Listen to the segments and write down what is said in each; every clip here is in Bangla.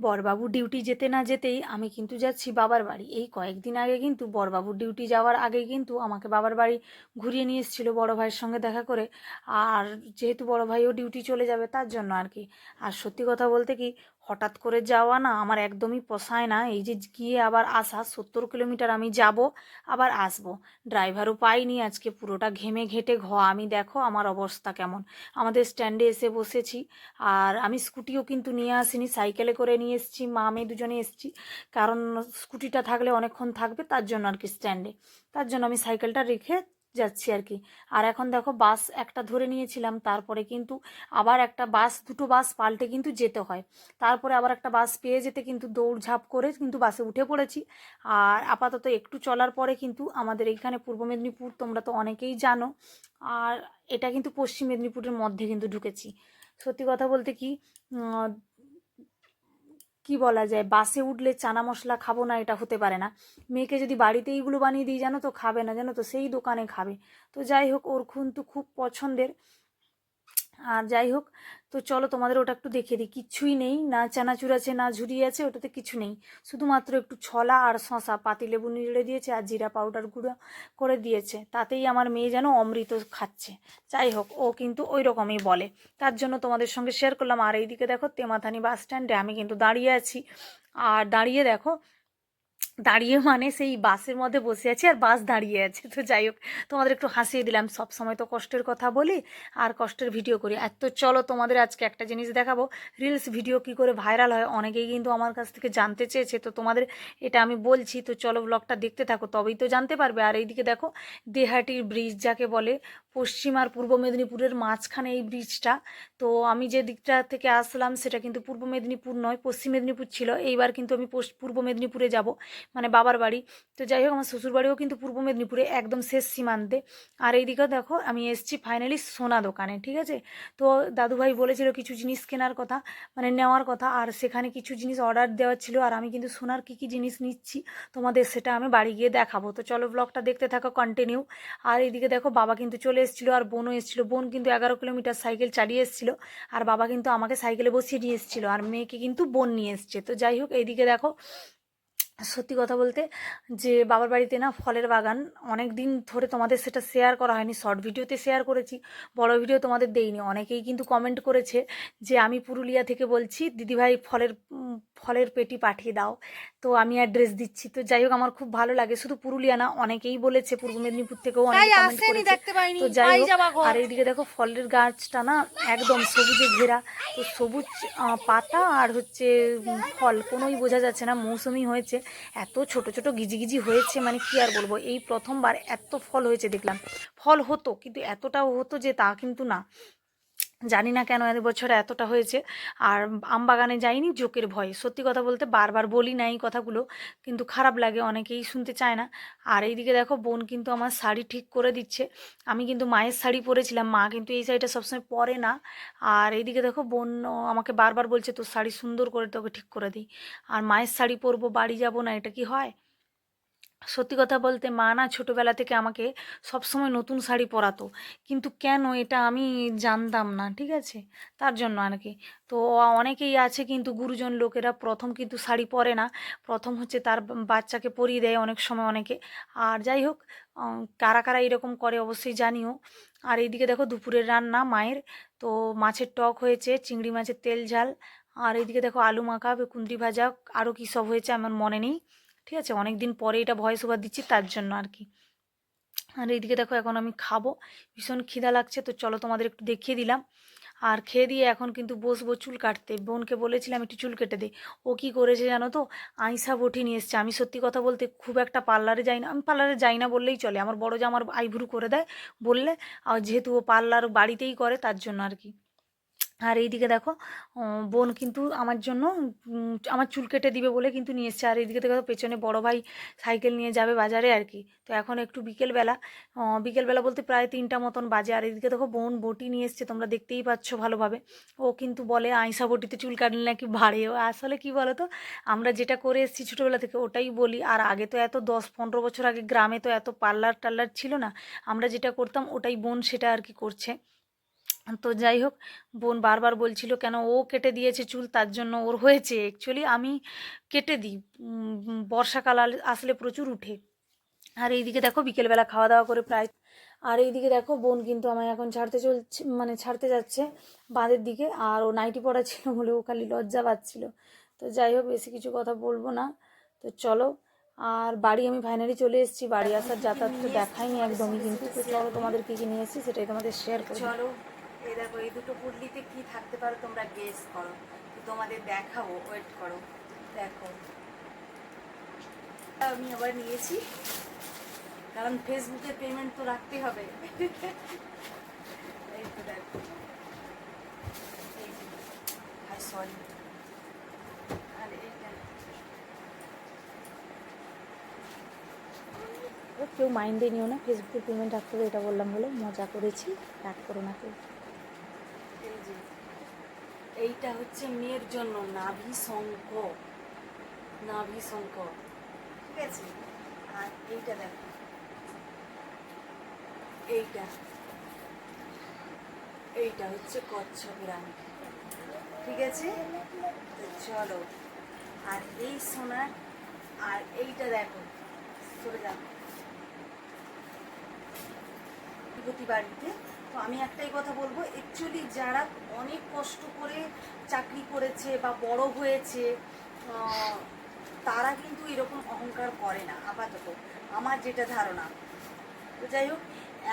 বরবাবু ডিউটি যেতে না যেতেই আমি কিন্তু যাচ্ছি বাবার বাড়ি। এই কয়েকদিন আগে কিন্তু বরবাবুর ডিউটি যাওয়ার আগে কিন্তু আমাকে বাবার বাড়ি ঘুরিয়ে নিয়ে এসেছিল বড় ভাইয়ের সঙ্গে দেখা করে। আর যেহেতু বড় ভাইও ডিউটি চলে যাবে তার জন্য আর কি। আর সত্যি কথা বলতে কি হঠাৎ করে যাওয়া না আমার একদমই পোষায় না। এই যে গিয়ে আবার আসা, সত্তর কিলোমিটার আমি যাব, আবার আসব। ড্রাইভারও পাইনি, আজকে পুরোটা ঘেমে ঘেটে ঘ। আমি দেখো আমার অবস্থা কেমন। আমাদের স্ট্যান্ডে এসে বসেছি। আর আমি স্কুটিও কিন্তু নিয়ে আসিনি, সাইকেলে করে নিয়ে এসেছি, মা মেয়ে দুজনে এসেছি। কারণ স্কুটিটা থাকলে অনেকক্ষণ থাকবে, তার জন্য আর কি স্ট্যান্ডে। তার জন্য আমি সাইকেলটা রেখে যাচ্ছি আর কি আর এখন দেখো বাস একটা ধরে নিয়েছিলাম, তারপরে কিন্তু আবার একটা বাস, দুটো বাস পাল্টে কিন্তু যেতে হয়। তারপরে আবার একটা বাস পেয়ে যেতে কিন্তু দৌড়ঝাঁপ করে কিন্তু বাসে উঠে পড়েছি। আর আপাতত একটু চলার পরে কিন্তু আমাদের এইখানে পূর্ব মেদিনীপুর তোমরা তো অনেকেই জানো, আর এটা কিন্তু পশ্চিম মেদিনীপুরের মধ্যে কিন্তু ঢুকেছি। সত্যি কথা বলতে কি কি বলা যায়, বাসে উঠলে চানা মশলা খাব না, এটা হতে পারে না। মেয়েকে যদি বাড়িতে এইগুলো বানিয়ে দিই, জানো তো, খাবে না, জানো তো, সেই দোকানে খাবে। তো যাই হোক, ওর তো খুব পছন্দের। আর যাই হোক, তো চলো তোমাদের ওটা একটু দেখে দিই। কিচ্ছুই নেই, না চানাচুর আছে, না ঝুরি আছে, ওটাতে কিছু নেই। শুধুমাত্র একটু ছলা আর শশা পাতিলেবু নিড়ে দিয়েছে আর জিরা পাউডার গুঁড়ো করে দিয়েছে। তাতেই আমার মেয়ে যেন অমৃত খাচ্ছে। যাই হোক, ও কিন্তু ওই রকমই বলে। তার জন্য তোমাদের সঙ্গে শেয়ার করলাম। আর এইদিকে দেখো, তেমাথানি বাস স্ট্যান্ডে আমি কিন্তু দাঁড়িয়ে আছি। আর দাঁড়িয়ে দেখো দাঁড়িয়ে মানে সেই বাসের মধ্যে বসে আছি আর বাস দাঁড়িয়ে আছে। তো যাই হোক, তোমাদের একটু হাসিয়ে দিলাম। সব সময় তো কষ্টের কথা বলি আর কষ্টের ভিডিও করি। আর তো চলো, তোমাদের আজকে একটা জিনিস দেখাবো। রিলস ভিডিও কি করে ভাইরাল হয় অনেকেই কিন্তু আমার কাছ থেকে জানতে চেয়েছে। তো তোমাদের এটা আমি বলছি। তো চলো ব্লগটা দেখতে থাকো, তবেই তো জানতে পারবে। আর এইদিকে দেখো, দেহাটির ব্রিজ যাকে বলে, পশ্চিম আর পূর্ব মেদিনীপুরের মাঝখানে এই ব্রিজটা তো আমি যে দিকটা থেকে আসলাম সেটা কিন্তু পূর্ব মেদিনীপুর নয়, পশ্চিম মেদিনীপুর ছিল। এইবার কিন্তু আমি পূর্ব মেদিনীপুরে যাব। মানে বাবার বাড়ি। তো যাই হোক, আমার শ্বশুর বাড়িও কিন্তু পূর্ব মেদিনীপুরে একদম শেষ সীমান্তে। আর এইদিকেও দেখো, আমি এসেছি ফাইনালি সোনা দোকানে, ঠিক আছে? তো দাদুভাই বলেছিল কিছু জিনিস কেনার কথা মানে নেওয়ার কথা, আর সেখানে কিছু জিনিস অর্ডার দেওয়ার ছিল, আর আমি কিন্তু সোনার কী কী জিনিস নিচ্ছি, তোমাদের সেটা আমি বাড়ি গিয়ে দেখাবো। তো চলো ব্লগটা দেখতে থাকো কন্টিনিউ আর এইদিকে দেখো, বাবা কিন্তু চলে এসেছিল, আর বোনও এসেছিল। বোন কিন্তু এগারো কিলোমিটার সাইকেল চালিয়ে এসেছিল, আর বাবা কিন্তু আমাকে সাইকেলে বসিয়ে নিয়ে এসেছিল, আর মেয়েকে কিন্তু বোন নিয়ে এসছে। তো যাই হোক, এইদিকে দেখো সত্যি কথা বলতে যে বাবার বাড়িতে না ফলের বাগান অনেক দিন ধরে তোমাদের সেটা শেয়ার করা হয়নি শর্ট ভিডিওতে শেয়ার করেছি, বড় ভিডিও তোমাদের দেইনি। অনেকেই কিন্তু কমেন্ট করেছে যে আমি পুরুলিয়া থেকে বলছি, দিদিভাই ফলের ফলের পেটি পাঠিয়ে দাও। তো আমি অ্যাড্রেস দিচ্ছি। তো যাই হোক আমার খুব ভালো লাগে। শুধু পুরুলিয়া না অনেকেই বলেছে পূর্ব মেদিনীপুর থেকেও অনেকে তাই কমেন্ট করেছে। তো যাই হোক আর এইদিকে দেখো ফলের গাছটা না একদম সবুজে ঘেরা। তো সবুজ পাতা আর হচ্ছে ফল কোনোই বোঝা যাচ্ছে না। মৌসুমি হয়েছে। এত ছোট ছোট গিজিগিজি হয়েছে মানে কি আর বলব? এই প্রথমবার এত ফল হয়েছে দেখলাম। ফল হতো কিন্তু এতটাও হতো যে তা কিন্তু না। জানি না কেন এত বছর এতটা হয়েছে। আর আম বাগানে যাইনি, জোকের ভয়ে। সত্যি কথা বলতে বারবার বলি না এই কথাগুলো, কিন্তু খারাপ লাগে, অনেকেই শুনতে চায় না। আর এইদিকে দেখো, বোন কিন্তু আমার শাড়ি ঠিক করে দিচ্ছে। আমি কিন্তু মায়ের শাড়ি পরেছিলাম, মা কিন্তু এই শাড়িটা সবসময় পরে না। আর এইদিকে দেখো, বোন আমাকে বারবার বলছে, তোর শাড়ি সুন্দর করে তোকে ঠিক করে দিই। আর মায়ের শাড়ি পরবো, বাড়ি যাব না, এটা কি হয়? সত্যি কথা বলতে মা না ছোটোবেলা থেকে আমাকে সবসময় নতুন শাড়ি পরাতো। কিন্তু কেন এটা আমি জানতাম না, ঠিক আছে? তার জন্য আর কি তো অনেকেই আছে কিন্তু গুরুজন লোকেরা প্রথম কিন্তু শাড়ি পরে না। প্রথম হচ্ছে তার বাচ্চাকে পরিয়ে দেয় অনেক সময় অনেকে। আর যাই হোক কারা কারা এরকম করে অবশ্যই জানিও। আর এইদিকে দেখো দুপুরের রান্না, মায়ের। তো মাছের টক হয়েছে, চিংড়ি মাছের তেল, ঝাল। আর এইদিকে দেখো আলু মাখা কুঁদরি ভাজা আরও কী সব হয়েছে আমার মনে নেই। ঠিক আছে অনেক দিন পরে এটা ভয়েস ওভার দিচ্ছি তার জন্য আর কি। আর এইদিকে দেখো এখন আমি খাব, ভীষণ খিদা লাগছে, তো চলো তোমাদের একটু দেখিয়ে দিলাম। আর খেয়ে দিয়ে এখন কিন্তু বসবো চুল কাটতে। বোনকে বলেছিলাম একটু চুল কেটে দে। ও কি করেছে জানো তো? আইসা বটি নিয়ে এসছে। আমি সত্যি কথা বলতে খুব একটা পার্লারে যাই না, আমি পার্লারে যাই না বললেই চলে। আমার বড় যে আমার আইভ্রু করে দেয় বললে, আর যেহেতু ও পার্লার বাড়িতেই করে তার জন্য আর কি। আর এইদিকে দেখো বোন কিন্তু আমার জন্য আমার চুল কেটে দিবে বলে কিন্তু নিয়ে এসছে। আর এইদিকে দেখো, পেছনে বড় ভাই সাইকেল নিয়ে যাবে বাজারে আর কি। তো এখন একটু বিকেলবেলা বিকেলবেলা বলতে প্রায় তিনটা মতন বাজে। আর এইদিকে দেখো, বোন বটি নিয়ে এসছে, তোমরা দেখতেই পাচ্ছ ভালোভাবে। ও কিন্তু বলে, আইসা বটিতে চুল কাটলে নাকি বাড়ে? আসলে কি বলো তো আমরা যেটা করে এসেছি ছোটোবেলা থেকে ওটাই বলি। আর আগে তো এত দশ পনেরো বছর আগে গ্রামে তো এত পার্লার টার্লার ছিল না। আমরা যেটা করতাম, ওটাই বোন সেটা আর কি করছে। তো যাই হোক, বোন বারবার বলছিল, কেন ও কেটে দিয়েছে চুল? তার জন্য ওর হয়েছে। অ্যাকচুয়ালি আমি কেটে দিই। বর্ষাকাল আসলে প্রচুর উঠে। আর এইদিকে দেখো, বিকেলবেলা খাওয়া দাওয়া করে প্রায় আর এইদিকে দেখো, বোন কিন্তু আমায় এখন ছাড়তে চলছে মানে ছাড়তে যাচ্ছে বাঁধের দিকে। আর ও নাইটি পড়া ছিল বলে ও খালি লজ্জা পাচ্ছিল। তো যাই হোক, বেশি কিছু কথা বলব না। তো চলো, আর বাড়ি আমি ফাইনালি চলে এসেছি। বাড়ি আসার যাতায়াত তো দেখাইনি একদমই কিন্তু। তোমাদের কী কী নিয়ে এসেছি সেটাই তোমাদের শেয়ার চলো। এই দেখো, এই দুটো পুডলিতে কি থাকতে পারো তোমরা গেস করো। তোমাদের দেখাবো ওয়েট করো। দেখো। আমি আবার নিয়েছি। কারণ ফেসবুকে পেমেন্ট তো রাখতে হবে। এই তো দেখো। সরি আর কেউ মাইন্ডে নিও না ফেসবুকে পেমেন্ট রাখতে হবে, এটা বললাম বলে মজা করেছি। রাগ করো না কেউ। এইটা হচ্ছে মেয়ের জন্য নাভি শঙ্খ। নাভি শঙ্খ। ঠিক আছে? আর এইটা দেখো। এইটা। এইটা হচ্ছে কচ্ছপ আংটি ঠিক আছে? চলো। আর এই সোনার, আর এইটা দেখো। সরে যাও। বাড়িতে তো আমি একটাই কথা বলব অ্যাকচুয়ালি যারা অনেক কষ্ট করে চাকরি করেছে বা বড় হয়েছে তারা কিন্তু এরকম অহংকার করে না, আপাতত। আমার যেটা ধারণা। তো যাই হোক,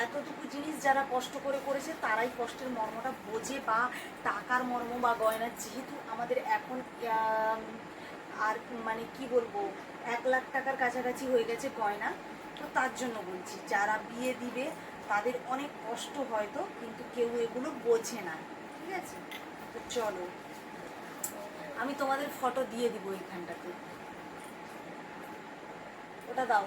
এতটুকু জিনিস যারা কষ্ট করে করেছে, তারাই কষ্টের মর্মটা বোঝে বা টাকার মর্ম বা গয়না যেহেতু আমাদের এখন আর মানে কি বলব, এক লাখ টাকার কাছাকাছি হয়ে গেছে গয়না, তো তার জন্য বলছি, যারা বিয়ে দিবে তাদের অনেক কষ্ট হয়তো, কিন্তু কেউ এগুলো বোঝে না। ঠিক আছে? তো চলো, আমি তোমাদের ফটো দিয়ে দিব এইখানটাতে। ওটা দাও।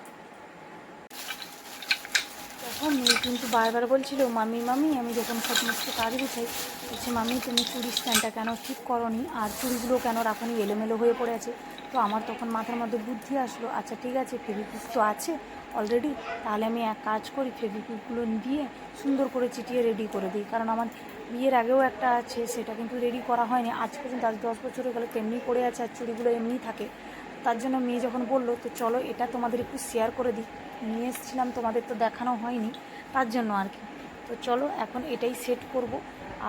তখন মেয়ে কিন্তু বারবার বলছিল, মামি মামি, আমি যখন সমস্ত কাজ গুছাই, বলছে, মামি, তুমি চুড়ি স্ট্যান্ডটা কেন ঠিক করনি? আর চুরিগুলো কেন রাখনি? এলোমেলো হয়ে পড়ে আছে। তো আমার তখন মাথার মধ্যে বুদ্ধি আসলো আচ্ছা ঠিক আছে ফেভিকুইক তো আছে অলরেডি তাহলে আমি এক কাজ করি ফেভিকুইকগুলো দিয়ে সুন্দর করে চিটিয়ে রেডি করে দিই। কারণ আমার বিয়ের আগেও একটা আছে, সেটা কিন্তু রেডি করা হয়নি। আজ পর্যন্ত, আজ দশ বছর হয়ে গেলে, তেমনি পড়ে আছে, আর চুড়িগুলো এমনি থাকে। তার জন্য মেয়ে যখন বলল, তো চলো, এটা তোমাদের একটু শেয়ার করে দিই। নিয়ে এসেছিলাম, তোমাদের তো দেখানো হয়নি, তার জন্য আর কি। তো চলো, এখন এটাই সেট করব।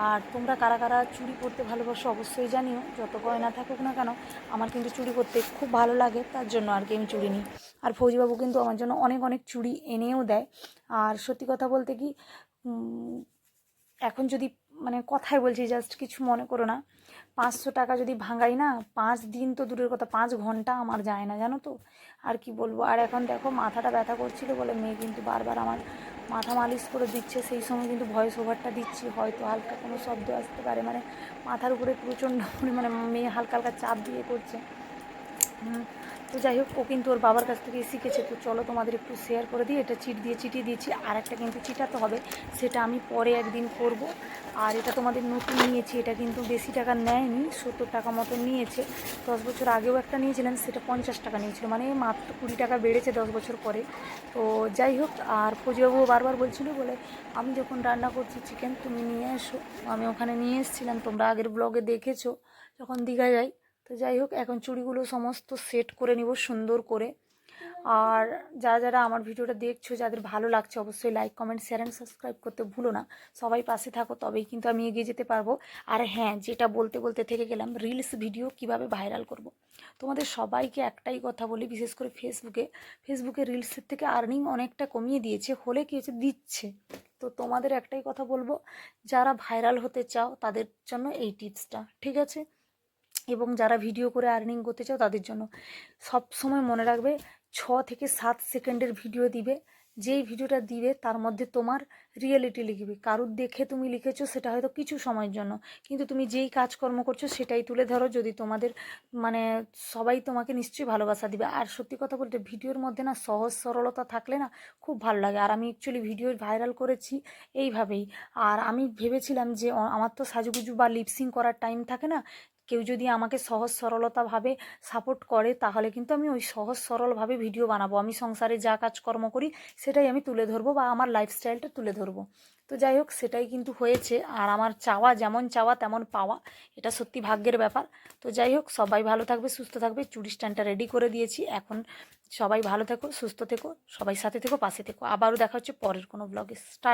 আর তোমরা কারা কারা চুরি করতে ভালোবাসো অবশ্যই জানিও, যত গয়না থাকুক না কেন, আমার কিন্তু চুরি করতে খুব ভালো লাগে, তার জন্য আর কি আমি চুরি নিই। আর ফৌজিবাবু কিন্তু আমার জন্য অনেক অনেক চুরি এনেও দেয়। আর সত্যি কথা বলতে কি এখন যদি মানে কথাই বলছি জাস্ট কিছু মনে করো না, পাঁচশো টাকা যদি ভাঙাই না, পাঁচ দিন তো দূরের কথা, পাঁচ ঘণ্টা আমার যায় না, জানো তো? আর কি বলব? আর এখন দেখো, মাথাটা ব্যথা করছিল বলে মেয়ে কিন্তু বারবার আমার মাথা মালিশ করে দিচ্ছে, সেই সময় কিন্তু ভয়েস ওভারটা দিচ্ছি, হয়তো হালকা কোনো শব্দ আসতে পারে মানে মাথার উপরে প্রচণ্ড মানে মেয়ে হালকা হালকা চাপ দিয়ে করছে। তো যাই হোক, ও কিন্তু ওর বাবার কাছ থেকে শিখেছে। তো চলো তোমাদের একটু শেয়ার করে দিই। এটা চিট দিয়ে চিটিয়ে দিয়েছি। আর একটা কিন্তু চিটাতে হবে, সেটা আমি পরে একদিন করব। আর এটা তোমাদের নতুন নিয়েছি, এটা কিন্তু বেশি টাকা নেয়নি, সত্তর টাকা মতো নিয়েছে। দশ বছর আগেও একটা নিয়েছিলেন, সেটা পঞ্চাশ টাকা নিয়েছিল। মানে মাত্র কুড়ি টাকা বেড়েছে দশ বছর পরে। তো যাই হোক, আর ফৌজিবাবু বারবার বলছিল, বলে, আমি যখন রান্না করছি চিকেন তুমি নিয়ে এসো। আমি ওখানে নিয়ে এসেছিলাম। তোমরা আগের ব্লগে দেখেছ, যখন দীঘা যাই তো যাই হোক, এখন চুড়িগুলো সমস্ত সেট করে নিব সুন্দর করে। আর যারা যারা আমার ভিডিওটা দেখছ, যাদের ভালো লাগছে, অবশ্যই like comment share and subscribe করতে ভুলো না। সবাই পাশে থাকো, তবেই কিন্তু আমি এগিয়ে যেতে পারব। আর হ্যাঁ যেটা বলতে বলতে থেকে গেলাম রিলস ভিডিও কীভাবে ভাইরাল করব। তোমাদের সবাইকে একটাই কথা বলি, বিশেষ করে ফেসবুকে ফেসবুকে রিলসের থেকে আর্নিং অনেকটা কমিয়ে দিয়েছে, হলে কি হচ্ছে দিচ্ছে। তো তোমাদের একটাই কথা বলব, যারা ভাইরাল হতে চাও, তাদের জন্য এই টিপসটা ঠিক আছে? এবং যারা ভিডিও করে আর্নিং করতে চাও তাদের জন্য সব সময় মনে রাখবে ছ থেকে সাত সেকেন্ডের ভিডিও দিবে। যেই ভিডিওটা দিবে তার মধ্যে তোমার রিয়েলিটি লিখবে। কারুর দেখে তুমি লিখেছো সেটা হয়তো কিছু সময়ের জন্য। কিন্তু তুমি যেই কাজকর্ম করছ সেটাই তুলে ধরো। যদি তোমাদের মানে সবাই তোমাকে নিশ্চয়ই ভালোবাসা দিবে। আর সত্যি কথা বলতে ভিডিওর মধ্যে না সহজ সরলতা থাকলে না খুব ভালো লাগে। আর আমি অ্যাকচুয়ালি ভিডিও ভাইরাল করেছি এইভাবেই। আর আমি ভেবেছিলাম যে আমার তো সাজুগুজু বা লিপসিং করার টাইম থাকে না কেউ যদি আমাকে সহজ সরলতাভাবে সাপোর্ট করে, তাহলে কিন্তু আমি ওই সহজ সরলভাবে ভিডিও বানাবো। আমি সংসারে যা কাজকর্ম করি, সেটাই আমি তুলে ধরবো বা আমার লাইফস্টাইলটা তুলে ধরবো। তো যাই হোক, সেটাই কিন্তু হয়েছে। আর আমার চাওয়া, যেমন চাওয়া তেমন পাওয়া, এটা সত্যি ভাগ্যের ব্যাপার। তো যাই হোক, সবাই ভালো থাকবে, সুস্থ থাকবে। চুরি স্ট্যান্ডটা রেডি করে দিয়েছি। এখন সবাই ভালো থেকো, সুস্থ থেকো, সবাই সাথে থেকো, পাশে থেকো। আবারও দেখা হচ্ছে পরের কোনো ব্লগে স্টার্ট